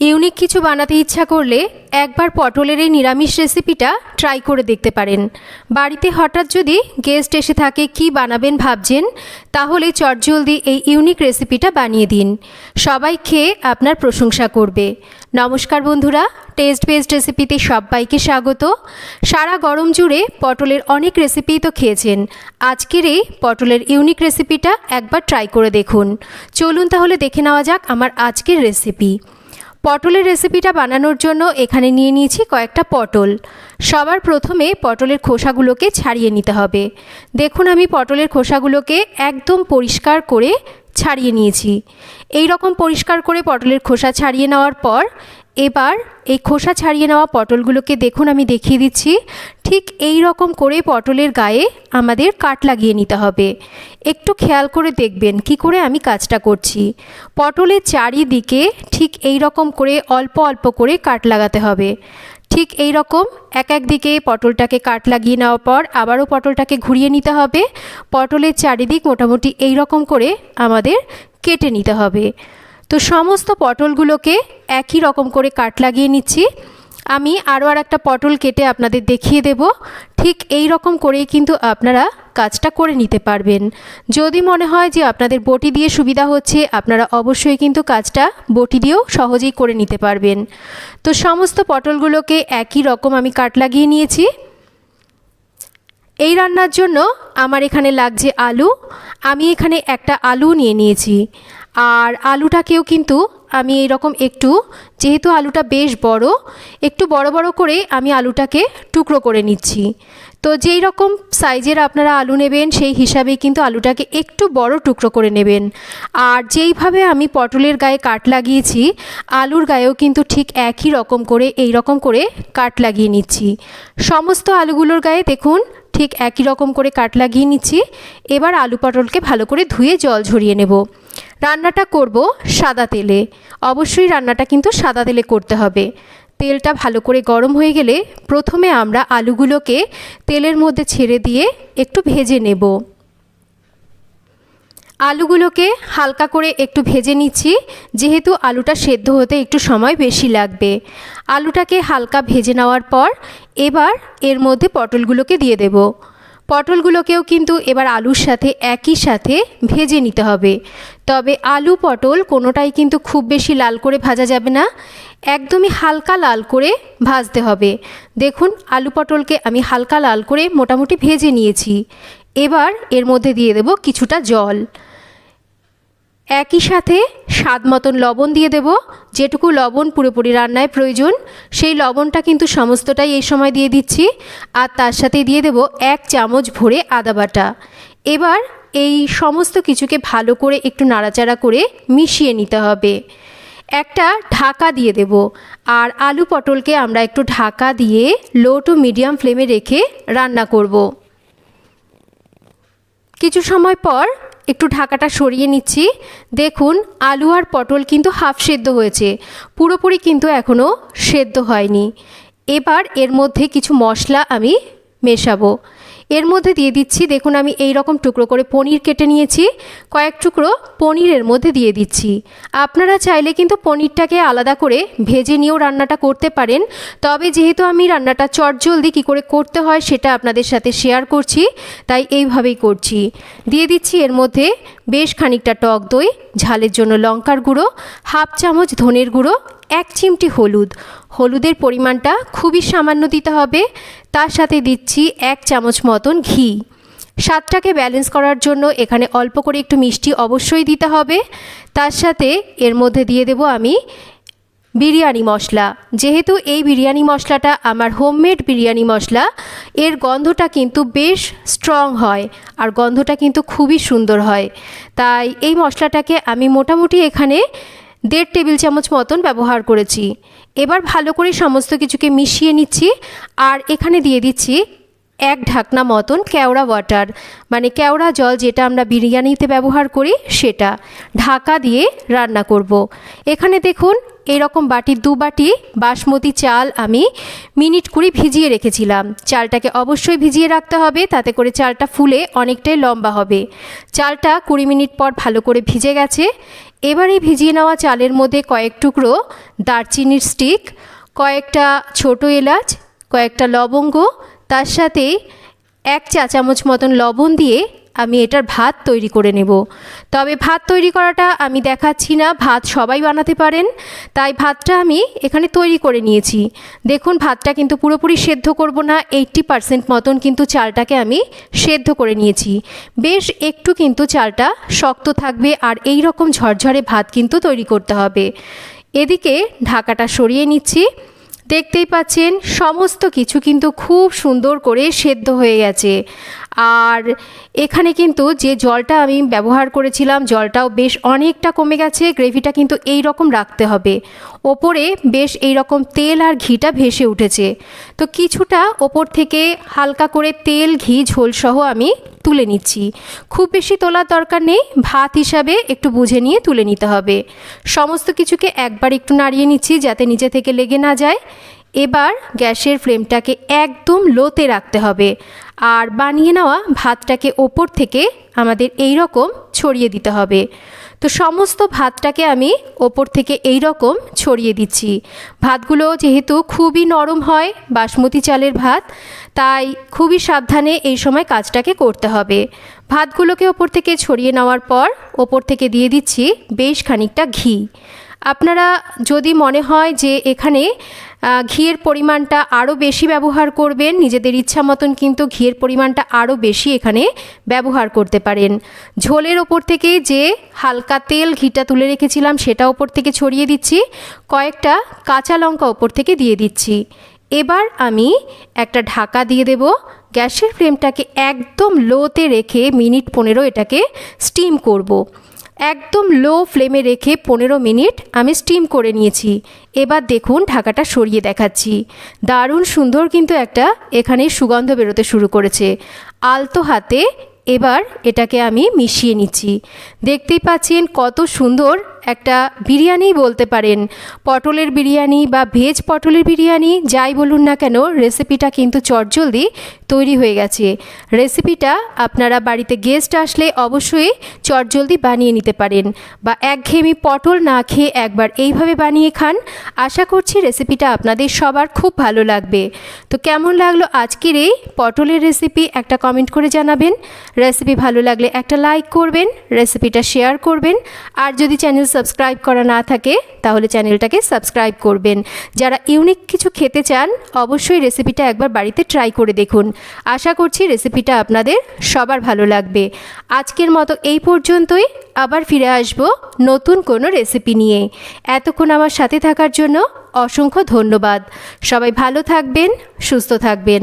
Unique কিছু বানাতে ইচ্ছা করলে একবার পটলের এই নিরামিষ রেসিপিটা ট্রাই করে দেখতে পারেন। বাড়িতে হঠাৎ যদি গেস্ট এসে থাকে, কি বানাবেন ভাবছেন? তাহলে চটজলদি এই ইউনিক রেসিপিটা বানিয়ে দিন। সবাই খেয়ে আপনার প্রশংসা করবে। নমস্কার বন্ধুরা টেস্ট বেসড রেসিপিতে সবাইকে স্বাগত। সারা গরম জুড়ে পটলের অনেক রেসিপিই তো খেয়েছেন। আজকের এই পটলের ইউনিক রেসিপিটা একবার ট্রাই করে দেখুন। চলুন তাহলে দেখে নেওয়া যাক আমার আজকের রেসিপি পটলের রেসিপিটা বানানোর জন্য এখানে নিয়ে নিয়েছি কয়েকটা পটল। সবার প্রথমে পটলের খোসাগুলোকে ছাড়িয়ে নিতে হবে। দেখুন আমি পটলের খোসাগুলোকে একদম পরিষ্কার করে ছাড়িয়ে নিয়েছি। এই রকম পরিষ্কার করে পটলের খোসা ছাড়িয়ে নেওয়ার পর এবার এই খোসা ছাড়িয়ে নেওয়া পটলগুলোকে দেখুন আমি দেখিয়ে দিচ্ছি। ঠিক এই রকম করে পটলের গায়ে আমাদের কাট লাগিয়ে নিতে হবে। একটু খেয়াল করে দেখবেন কি করে আমি কাজটা করছি। পটলের চারিদিকে ঠিক এই রকম করে অল্প অল্প করে কাট লাগাতে হবে। ঠিক এই রকম এক এক দিকে পটলটাকে কাট লাগিয়ে নেওয়ার পর আবারও পটলটাকে ঘুরিয়ে নিতে হবে। পটলের চারিদিক মোটামুটি এই রকম করে আমাদের কেটে নিতে হবে। তো সমস্ত পটলগুলোকে একই রকম করে কাট লাগিয়ে নিচ্ছি। আমি আরও আর একটা পটল কেটে আপনাদের দেখিয়ে দেব। ঠিক এই রকম করেই কিন্তু আপনারা কাজটা করে নিতে পারবেন। যদি মনে হয় যে আপনাদের বটি দিয়ে সুবিধা হচ্ছে, আপনারা অবশ্যই কিন্তু কাজটা বটি দিয়েও সহজেই করে নিতে পারবেন। তো সমস্ত পটলগুলোকে একই রকম আমি কাট লাগিয়ে নিয়েছি। এই রান্নার জন্য আমার এখানে লাগছে আলু। আমি এখানে একটা আলু নিয়ে নিয়েছি। আর আলুটাকেও কিন্তু আমি এই রকম একটু, যেহেতু আলুটা বেশ বড়, একটু বড় বড় করে আমি আলুটাকে টুকরো করে নিচ্ছি। তো যেই রকম সাইজের আপনারা আলু নেবেন, সেই হিসাবেই কিন্তু আলুটাকে একটু বড় টুকরো করে নেবেন। আর যেইভাবে আমি পটলের গায়ে কাট লাগিয়েছি, আলুর গায়েও কিন্তু ঠিক একই রকম করে এই রকম করে কাট লাগিয়ে নিচ্ছি। সমস্ত আলুগুলোর গায়ে দেখুন, ঠিক একই রকম করে কাট লাগিয়ে নিচ্ছি। এবার আলু পটলকে ভালো করে ধুয়ে জল ঝরিয়ে নেব। রান্নাটা করব সাদা তেলে। অবশ্যই রান্নাটা কিন্তু সাদা তেলে করতে হবে। তেলটা ভালো করে গরম হয়ে গেলে প্রথমে আমরা আলুগুলোকে তেলের মধ্যে ছেড়ে দিয়ে একটু ভেজে নেব। আলুগুলোকে হালকা করে একটু ভেজে নিচ্ছি, যেহেতু আলুটা সেদ্ধ হতে একটু সময় বেশি লাগবে। আলুটাকে হালকা ভেজে নেওয়ার পর এবার এর মধ্যে পটলগুলোকে দিয়ে দেব। পটলগুলোকেও কিন্তু এবার আলুর সাথে একই সাথে ভেজে নিতে হবে। তবে আলু পটল কোনোটাই কিন্তু খুব বেশি লাল করে ভাজা যাবে না। একদমই হালকা লাল করে ভাজতে হবে। দেখুন, আলু পটলকে আমি হালকা লাল করে মোটামুটি ভেজে নিয়েছি। এবার এর মধ্যে দিয়ে দেব কিছুটা জল। একই সাথে স্বাদ মতন লবণ দিয়ে দেব। যেটুকু লবণ পুরোপুরি রান্নায় প্রয়োজন, সেই লবণটা কিন্তু সমস্তটাই এই সময় দিয়ে দিচ্ছি। আর তার সাথে দিয়ে দেব এক চামচ ভরে আদা বাটা। এবার এই সমস্ত কিছুকে ভালো করে একটু নাড়াচাড়া করে মিশিয়ে নিতে হবে। একটা ঢাকা দিয়ে দেব। আর আলু পটলকে আমরা একটু ঢাকা দিয়ে লো টু মিডিয়াম ফ্লেমে রেখে রান্না করব। কিছু সময় পর একটু ঢাকাটা সরিয়ে নিচ্ছি। দেখুন, আলু আর পটল কিন্তু হাফ সেদ্ধ হয়েছে। পুরোপুরি কিন্তু এখনও সেদ্ধ হয়নি। এবার এর মধ্যে কিছু মশলা আমি মেশাবো। এর মধ্যে দিয়ে দিচ্ছি, দেখুন আমি এই রকম টুকরো করে পনির কেটে নিয়েছি, কয়েক টুকরো পনিরের মধ্যে দিয়ে দিচ্ছি। আপনারা চাইলে কিন্তু পনিরটাকে আলাদা করে ভেজে নিয়েও রান্নাটা করতে পারেন, তবে যেহেতু আমি রান্নাটা চটজলদি কী করে করতে হয় সেটা আপনাদের সাথে শেয়ার করছি, তাই এইভাবেই করছি। দিয়ে দিচ্ছি এর মধ্যে বেশ খানিকটা টক দই, ঝালের জন্য লঙ্কার গুঁড়ো, হাফ চামচ ধনের গুঁড়ো এক চিমটি হলুদ। হলুদের পরিমাণটা খুবই সামান্য দিতে হবে। তার সাথে দিচ্ছি এক চামচ মতন ঘি। স্বাদটাকে ব্যালেন্স করার জন্য এখানে অল্প করে একটু মিষ্টি অবশ্যই দিতে হবে। তার সাথে এর মধ্যে দিয়ে দেব আমি বিরিয়ানি মশলা। যেহেতু এই বিরিয়ানি মশলাটা আমার হোমমেড বিরিয়ানি মশলা, এর গন্ধটা কিন্তু বেশ স্ট্রং হয় আর গন্ধটা কিন্তু খুবই সুন্দর হয়। তাই এই মশলাটাকে আমি মোটামুটি এখানে দেড় টেবিল চামচ মতন ব্যবহার করেছি। এবার ভালো করে সমস্ত কিছুকে মিশিয়ে নিচ্ছি আর এখানে দিয়ে দিচ্ছি এক ঢাকনা মতন কেওড়া ওয়াটার। মানে কেওড়া জল যেটা আমরা বিরিয়ানিতে ব্যবহার করি সেটা। ঢাকা দিয়ে রান্না করব। এখানে দেখুন এরকম বাটি, দু বাটি বাসমতি চাল আমি মিনিট কুড়ি ভিজিয়ে রেখেছিলাম। চালটাকে অবশ্যই ভিজিয়ে রাখতে হবে, তাতে করে চালটা ফুলে অনেকটাই লম্বা হবে। চালটা কুড়ি মিনিট পর ভালো করে ভিজে গেছে। এবারে ভিজিয়ে নেওয়া চালের মধ্যে কয়েক টুকরো দারচিনির স্টিক, কয়েকটা ছোট এলাচ, কয়েকটা লবঙ্গ, তার সাথে এক চা চামচ মতন লবণ দিয়ে আমি এটার ভাত তৈরি করে নেব। তবে ভাত তৈরি করাটা আমি দেখাচ্ছি না, ভাত সবাই বানাতে পারেন। তাই ভাতটা আমি এখানে তৈরি করে নিয়েছি। দেখুন, ভাতটা কিন্তু পুরোপুরি সেদ্ধ করব না, এইট্টি পারসেন্ট মতন কিন্তু চালটাকে আমি সেদ্ধ করে নিয়েছি। বেশ একটু কিন্তু চালটা শক্ত থাকবে আর এই রকম ঝরঝরে ভাত কিন্তু তৈরি করতে হবে। এদিকে ঢাকাটা সরিয়ে নিচ্ছি। দেখতেই পাচ্ছেন, সমস্ত কিছু কিন্তু খুব সুন্দর করে সেদ্ধ হয়ে গেছে। আর এখানে কিন্তু যে জলটা আমি ব্যবহার করেছিলাম, জলটাও বেশ অনেকটা কমে গেছে, গ্রেভিটা কিন্তু এই রকম রাখতে হবে। ওপরে বেশ এই রকম তেল আর ঘিটা ভেসে উঠেছে। তো কিছুটা ওপর থেকে হালকা করে তেল, ঘি, ঝোলসহ আমি তুলে নিচ্ছি। খুব বেশি তোলার দরকার নেই, ভাত হিসাবে একটু বুঝে নিয়ে তুলে নিতে হবে। সমস্ত কিছুকে একবার একটু নাড়িয়ে নিচ্ছি যাতে নিজে থেকে লেগে না যায়। এবার গ্যাসের ফ্লেমটাকে একদম লোতে রাখতে হবে। আর বানিয়ে নেওয়া ভাতটাকে ওপর থেকে আমাদের এই রকম ছড়িয়ে দিতে হবে। তো সমস্ত ভাতটাকে আমি ওপর থেকে এই রকম ছড়িয়ে দিচ্ছি। ভাতগুলো যেহেতু খুবই নরম হয় বাসমতি চালের ভাত, তাই খুবই সাবধানে এই সময় কাজটাকে করতে হবে। ভাতগুলোকে ওপর থেকে ছড়িয়ে নেওয়ার পর ওপর থেকে দিয়ে দিচ্ছি বেশ খানিকটা ঘি। আপনারা যদি মনে হয় যে এখানে ঘিয়ের পরিমাণটা আরও বেশি ব্যবহার করবেন, নিজেদের ইচ্ছা মতন কিন্তু ঘিয়ের পরিমাণটা আরও বেশি এখানে ব্যবহার করতে পারেন ঝোলের ওপর থেকে যে হালকা তেল ঘিটা তুলে রেখেছিলাম সেটা ওপর থেকে ছড়িয়ে দিচ্ছি, কয়েকটা কাঁচা লঙ্কা ওপর থেকে দিয়ে দিচ্ছি এবার আমি একটা ঢাকা দিয়ে দেব, গ্যাসের ফ্লেমটাকে একদম লোতে রেখে মিনিট পনেরো এটাকে স্টিম করব। একদম লো ফ্লেমে রেখে পনেরো মিনিট আমি স্টিম করে নিয়েছি। এবার দেখুন ঢাকাটা সরিয়ে দেখাচ্ছি। দারুণ সুন্দর কিন্তু একটা এখানে সুগন্ধ বেরোতে শুরু করেছে। আলতো হাতে এবার এটাকে আমি মিশিয়ে নিচ্ছি। দেখতেই পাচ্ছেন কত সুন্দর একটা বিরিয়ানি বলতে পারেন। পটলের বিরিয়ানি বা ভেজ পটলের বিরিয়ানি, যাই বলুন না কেন রেসিপিটা কিন্তু চটজলদি তৈরি হয়ে গেছে। রেসিপিটা আপনারা বাড়িতে গেস্ট আসলে অবশ্যই চটজলদি বানিয়ে নিতে পারেন বা একঘেয়েমি পটল না খেয়ে একবার এইভাবে বানিয়ে খান। আশা করছি রেসিপিটা আপনাদের সবার খুব ভালো লাগবে। তো কেমন লাগল আজকের এই পটলের রেসিপি একটা কমেন্ট করে জানাবেন। রেসিপি ভালো লাগলে একটা লাইক করবেন রেসিপিটা শেয়ার করবেন। আর যদি চ্যানেল সাবস্ক্রাইব করা না থাকে, তাহলে চ্যানেলটাকে সাবস্ক্রাইব করবেন। যারা ইউনিক কিছু খেতে চান, অবশ্যই রেসিপিটা একবার বাড়িতে ট্রাই করে দেখুন। আশা করছি রেসিপিটা আপনাদের সবার ভালো লাগবে। আজকের মতো এই পর্যন্তই। আবার ফিরে আসব নতুন কোনো রেসিপি নিয়ে। এতক্ষণ আমার সাথে থাকার জন্য অসংখ্য ধন্যবাদ। সবাই ভালো থাকবেন, সুস্থ থাকবেন।